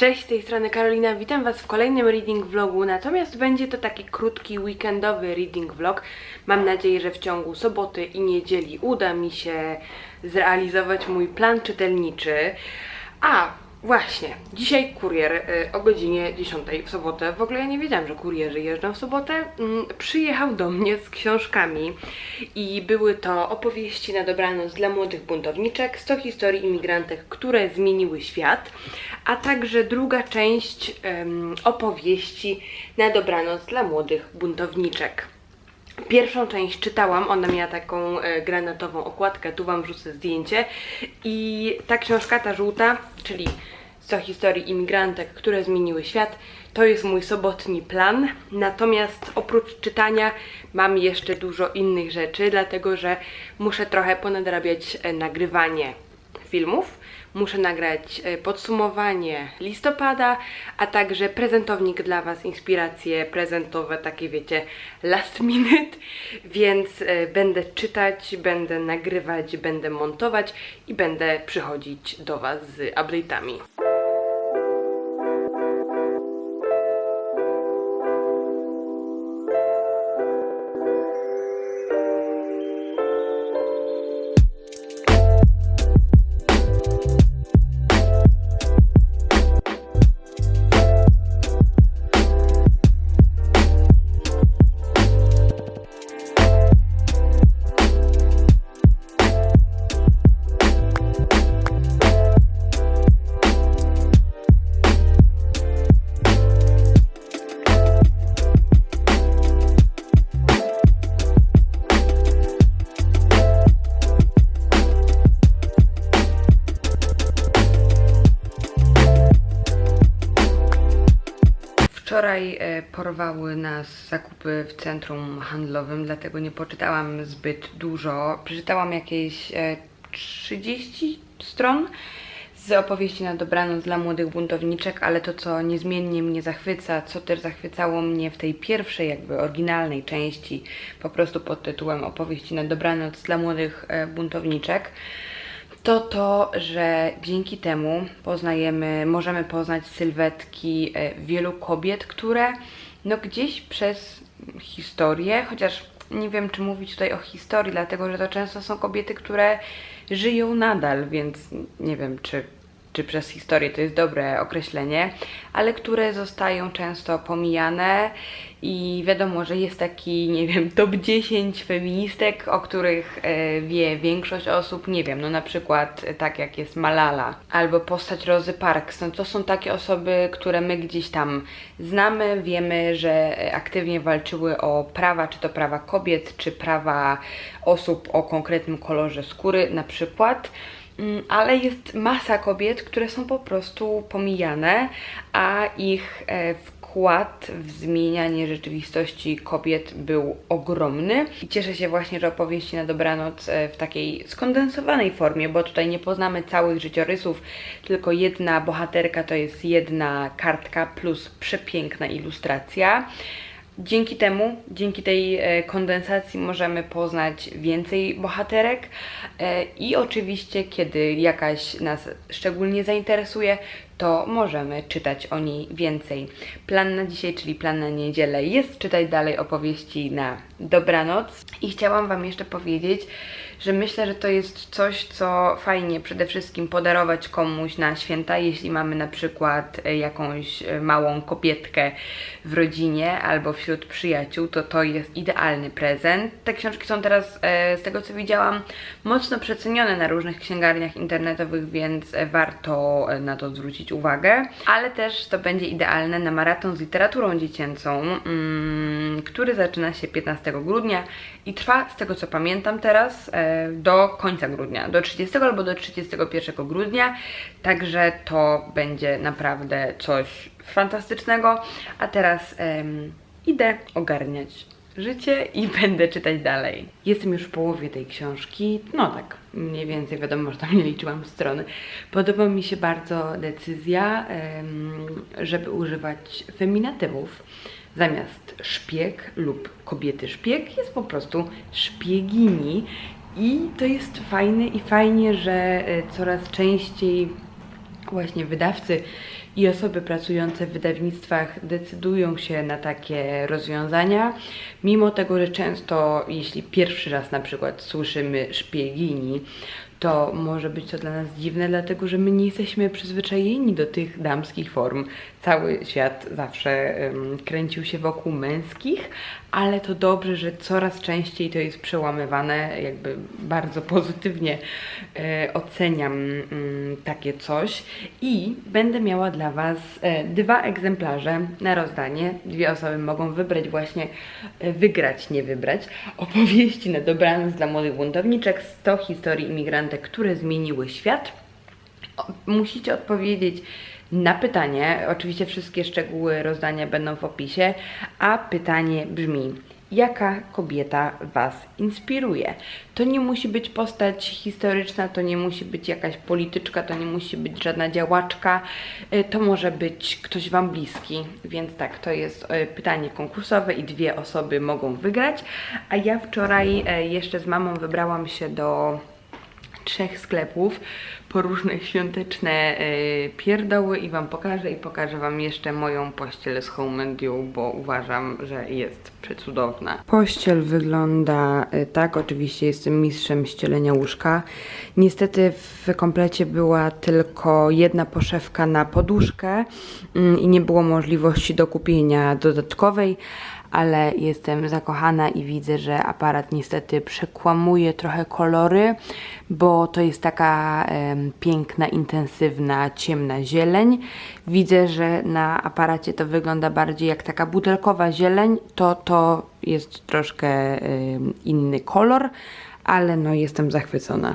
Cześć, z tej strony Karolina, witam Was w kolejnym reading vlogu, natomiast będzie to taki krótki weekendowy reading vlog. Mam nadzieję, że w ciągu soboty i niedzieli uda mi się zrealizować mój plan czytelniczy. A, właśnie, dzisiaj kurier y, o godzinie 10 w sobotę, w ogóle ja nie wiedziałam, że kurierzy jeżdżą w sobotę, mm, przyjechał do mnie z książkami i były to opowieści na dobranoc dla młodych buntowniczek, 100 historii imigrantek, które zmieniły świat, a także druga część opowieści na dobranoc dla młodych buntowniczek. Pierwszą część czytałam, ona miała taką e, granatową okładkę, tu Wam wrzucę zdjęcie. I ta książka, ta żółta, czyli 100 historii imigrantek, które zmieniły świat, to jest mój sobotni plan. Natomiast oprócz czytania mam jeszcze dużo innych rzeczy, dlatego że muszę trochę ponadrabiać e, nagrywanie filmów. Muszę nagrać e, podsumowanie listopada, a także prezentownik dla Was, inspiracje prezentowe, takie wiecie, last minute, więc e, będę czytać, będę nagrywać, będę montować i będę przychodzić do Was z update'ami. E, porwały nas zakupy w centrum handlowym, dlatego nie poczytałam zbyt dużo. Przeczytałam jakieś e, 30 stron z opowieści na dobranoc dla młodych buntowniczek, ale to, co niezmiennie mnie zachwyca, co też zachwycało mnie w tej pierwszej, jakby oryginalnej części, po prostu pod tytułem opowieści na dobranoc dla młodych e, buntowniczek, to to, że dzięki temu poznajemy, możemy poznać sylwetki e, wielu kobiet, które no gdzieś przez historię, chociaż nie wiem czy mówić tutaj o historii, dlatego że to często są kobiety, które żyją nadal, więc nie wiem czy czy przez historię to jest dobre określenie, ale które zostają często pomijane i wiadomo, że jest taki, nie wiem, top 10 feministek, o których e, wie większość osób, nie wiem, no na przykład e, tak jak jest Malala albo postać Rozy Parks, no to są takie osoby, które my gdzieś tam znamy, wiemy, że e, aktywnie walczyły o prawa, czy to prawa kobiet, czy prawa osób o konkretnym kolorze skóry na przykład. Mm, ale jest masa kobiet, które są po prostu pomijane, a ich e, wkład w zmienianie rzeczywistości kobiet był ogromny. I cieszę się właśnie, że opowieści na dobranoc e, w takiej skondensowanej formie, bo tutaj nie poznamy całych życiorysów, tylko jedna bohaterka to jest jedna kartka plus przepiękna ilustracja. Dzięki temu, dzięki tej e, kondensacji możemy poznać więcej bohaterek e, i oczywiście, kiedy jakaś nas szczególnie zainteresuje, to możemy czytać o niej więcej. Plan na dzisiaj, czyli plan na niedzielę jest czytać dalej opowieści na dobranoc i chciałam Wam jeszcze powiedzieć, że myślę, że to jest coś, co fajnie przede wszystkim podarować komuś na święta, jeśli mamy na przykład e, jakąś e, małą kobietkę w rodzinie albo wśród przyjaciół, to to jest idealny prezent. Te książki są teraz, e, z tego co widziałam, mocno przecenione na różnych księgarniach internetowych, więc warto na to zwrócić uwagę. Ale też to będzie idealne na maraton z literaturą dziecięcą, mm, który zaczyna się 15 grudnia i trwa, z tego co pamiętam teraz, do końca grudnia, do 30 albo do 31 grudnia, także to będzie naprawdę coś fantastycznego. A teraz em, idę ogarniać życie i będę czytać dalej. Jestem już w połowie tej książki, no tak, mniej więcej, wiadomo, że tam nie liczyłam strony. Podoba mi się bardzo decyzja, żeby używać feminatywów. Zamiast szpieg lub kobiety szpieg jest po prostu szpiegini i to jest fajne i fajnie, że e, coraz częściej właśnie wydawcy i osoby pracujące w wydawnictwach decydują się na takie rozwiązania, mimo tego, że często, jeśli pierwszy raz na przykład słyszymy szpiegini, to może być to dla nas dziwne, dlatego że my nie jesteśmy przyzwyczajeni do tych damskich form. Cały świat zawsze em, kręcił się wokół męskich, ale to dobrze, że coraz częściej to jest przełamywane, jakby bardzo pozytywnie e, oceniam mm, takie coś i będę miała dla Was e, dwa egzemplarze na rozdanie. Dwie osoby mogą wybrać właśnie, e, wygrać, nie wybrać, opowieści na dobranoc dla młodych buntowniczek 100 historii które zmieniły świat. Musicie odpowiedzieć na pytanie. Oczywiście wszystkie szczegóły rozdania będą w opisie, a pytanie brzmi: Jaka kobieta Was inspiruje? To nie musi być postać historyczna, to nie musi być jakaś polityczka, to nie musi być żadna działaczka, y, to może być ktoś Wam bliski. Więc tak, to jest y, pytanie konkursowe i dwie osoby mogą wygrać. A ja wczoraj y, jeszcze z mamą wybrałam się do trzech sklepów po różne świąteczne y, pierdoły i Wam pokażę i pokażę Wam jeszcze moją pościel z Home and You, bo uważam, że jest przecudowna. Pościel wygląda y, tak, oczywiście jestem mistrzem ścielenia łóżka. Niestety w komplecie była tylko jedna poszewka na poduszkę mm, i nie było możliwości dokupienia dodatkowej, ale jestem zakochana i widzę, że aparat niestety przekłamuje trochę kolory, bo to jest taka em, piękna, intensywna, ciemna zieleń. Widzę, że na aparacie to wygląda bardziej jak taka butelkowa zieleń, to to jest troszkę em, inny kolor, ale no jestem zachwycona.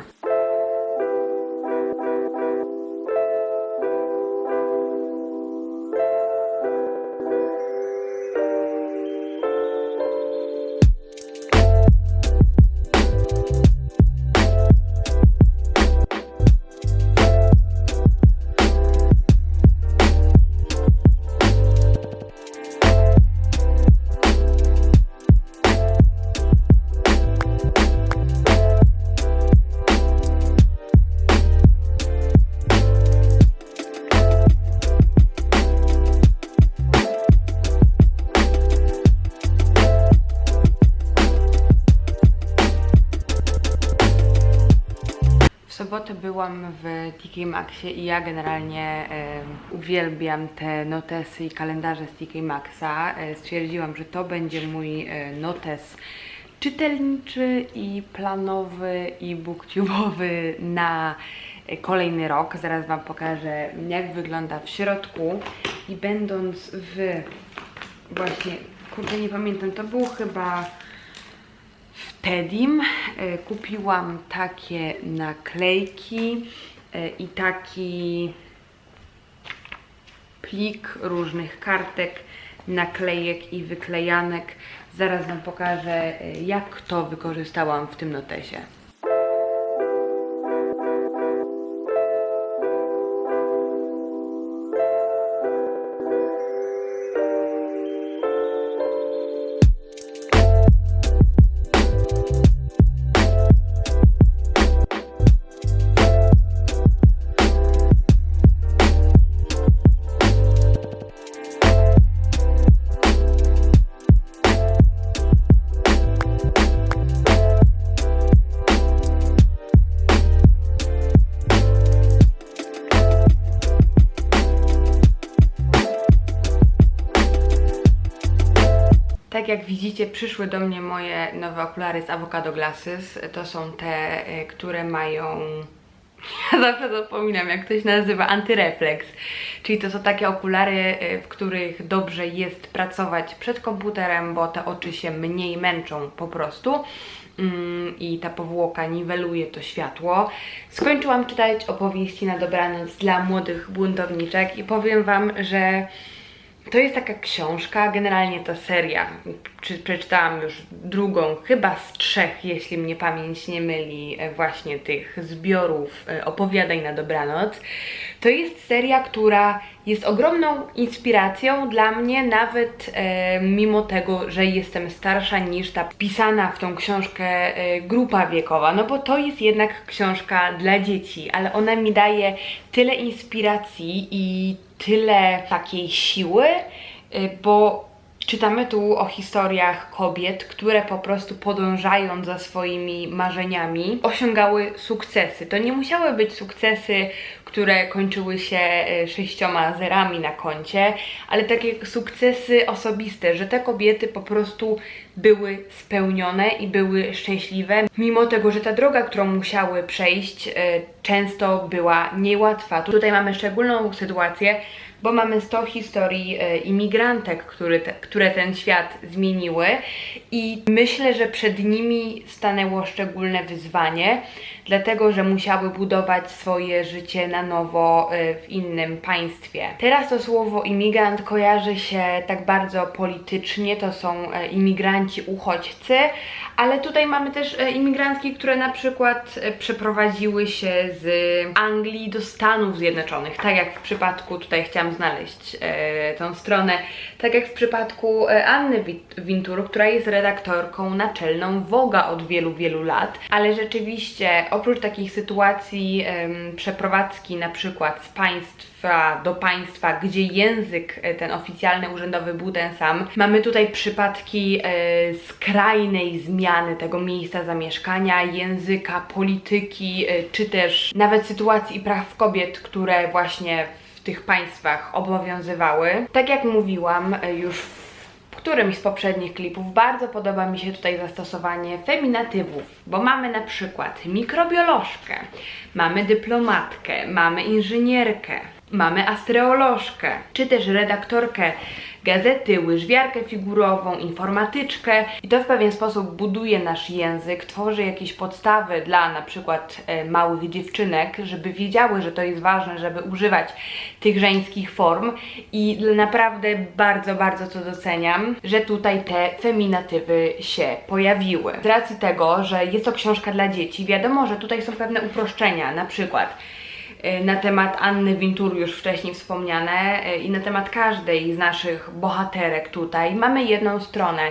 Sobotę byłam w TK Maxie i ja generalnie uwielbiam te notesy i kalendarze z TK Maxa. E, stwierdziłam, że to będzie mój e, notes czytelniczy i planowy i booktube'owy na e, kolejny rok. Zaraz Wam pokażę jak wygląda w środku i będąc w właśnie, kurde nie pamiętam, to było chyba Tedim e, kupiłam takie naklejki e, i taki plik różnych kartek, naklejek i wyklejanek. Zaraz Wam pokażę, e, jak to wykorzystałam w tym notesie. Tak jak widzicie, przyszły do mnie moje nowe okulary z Avocado Glasses. To są te, y, które mają. Ja zawsze zapominam, jak to się nazywa, antyrefleks. Czyli to są takie okulary, y, w których dobrze jest pracować przed komputerem, bo te oczy się mniej męczą po prostu. Mm, I ta powłoka niweluje to światło. Skończyłam czytać opowieści na dobranoc dla młodych buntowniczek i powiem Wam, że to jest taka książka, generalnie to seria. Czy, przeczytałam już drugą, chyba z trzech, jeśli mnie pamięć nie myli, e, właśnie tych zbiorów e, opowiadań na dobranoc. To jest seria, która jest ogromną inspiracją dla mnie, nawet e, mimo tego, że jestem starsza niż ta pisana w tą książkę e, grupa wiekowa. No bo to jest jednak książka dla dzieci, ale ona mi daje tyle inspiracji i tyle takiej siły, y, bo czytamy tu o historiach kobiet, które po prostu podążając za swoimi marzeniami osiągały sukcesy. To nie musiały być sukcesy, które kończyły się y, sześcioma zerami na koncie, ale takie sukcesy osobiste, że te kobiety po prostu były spełnione i były szczęśliwe, mimo tego, że ta droga, którą musiały przejść, y, często była niełatwa. Tutaj mamy szczególną sytuację, bo mamy 100 historii e, imigrantek, który te, które ten świat zmieniły i myślę, że przed nimi stanęło szczególne wyzwanie, dlatego że musiały budować swoje życie na nowo e, w innym państwie. Teraz to słowo imigrant kojarzy się tak bardzo politycznie, to są e, imigranci uchodźcy, ale tutaj mamy też imigrantki, które na przykład przeprowadziły się z Anglii do Stanów Zjednoczonych, tak jak w przypadku, tutaj chciałam znaleźć e, tą stronę, tak jak w przypadku e, Anny Wintur, która jest redaktorką naczelną Woga od wielu, wielu lat, ale rzeczywiście oprócz takich sytuacji przeprowadzki na przykład z państwa do państwa, gdzie język e, ten oficjalny, urzędowy był ten sam, mamy tutaj przypadki skrajnej zmiany tego miejsca zamieszkania, języka, polityki, czy też nawet sytuacji praw kobiet, które właśnie tych państwach obowiązywały. Tak jak mówiłam e, już w którymś z poprzednich klipów bardzo podoba mi się tutaj zastosowanie feminatywów, bo mamy na przykład mikrobiolożkę, mamy dyplomatkę, mamy inżynierkę, mamy astreolożkę, czy też redaktorkę gazety, łyżwiarkę figurową, informatyczkę i to w pewien sposób buduje nasz język, tworzy jakieś podstawy dla na przykład e, małych dziewczynek, żeby wiedziały, że to jest ważne, żeby używać tych żeńskich form i naprawdę bardzo, bardzo to doceniam, że tutaj te feminatywy się pojawiły. Z racji tego, że jest to książka dla dzieci, wiadomo, że tutaj są pewne uproszczenia, na przykład na temat Anny Wintur już wcześniej wspomniane y, i na temat każdej z naszych bohaterek tutaj. Mamy jedną stronę,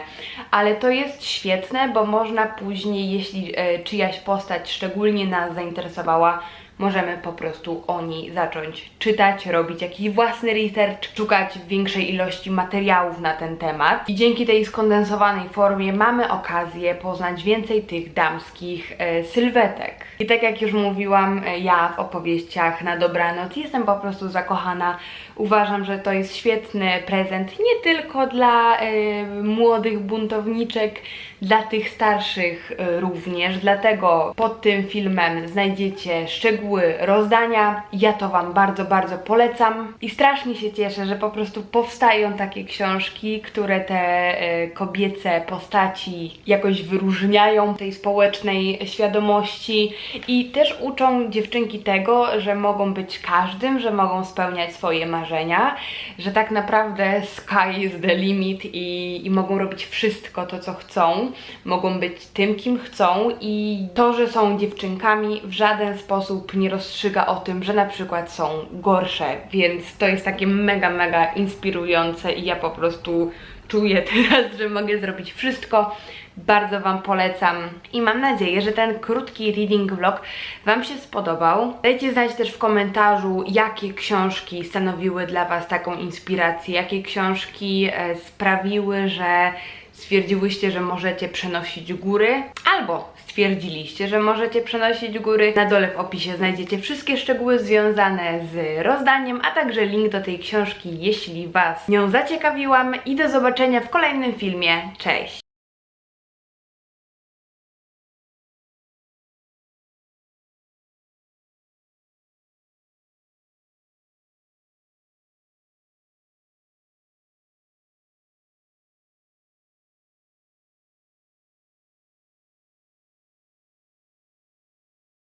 ale to jest świetne, bo można później, jeśli y, czyjaś postać szczególnie nas zainteresowała, możemy po prostu o niej zacząć czytać, robić jakiś własny research, szukać większej ilości materiałów na ten temat. I dzięki tej skondensowanej formie mamy okazję poznać więcej tych damskich e, sylwetek. I tak jak już mówiłam, e, ja w opowieściach na dobranoc jestem po prostu zakochana. Uważam, że to jest świetny prezent nie tylko dla e, młodych buntowniczek, dla tych starszych e, również. Dlatego pod tym filmem znajdziecie szczegóły rozdania. Ja to Wam bardzo, bardzo polecam i strasznie się cieszę, że po prostu powstają takie książki, które te e, kobiece postaci jakoś wyróżniają tej społecznej świadomości i też uczą dziewczynki tego, że mogą być każdym, że mogą spełniać swoje marzenia, że tak naprawdę sky is the limit i, i mogą robić wszystko to, co chcą, mogą być tym, kim chcą i to, że są dziewczynkami w żaden sposób nie rozstrzyga o tym, że na przykład są gorsze, więc to jest takie mega, mega inspirujące i ja po prostu czuję teraz, że mogę zrobić wszystko. Bardzo Wam polecam i mam nadzieję, że ten krótki reading vlog Wam się spodobał. Dajcie znać też w komentarzu, jakie książki stanowiły dla Was taką inspirację, jakie książki e, sprawiły, że stwierdziłyście, że możecie przenosić góry, albo stwierdziliście, że możecie przenosić góry. Na dole w opisie znajdziecie wszystkie szczegóły związane z rozdaniem, a także link do tej książki, jeśli Was nią zaciekawiłam. I do zobaczenia w kolejnym filmie. Cześć!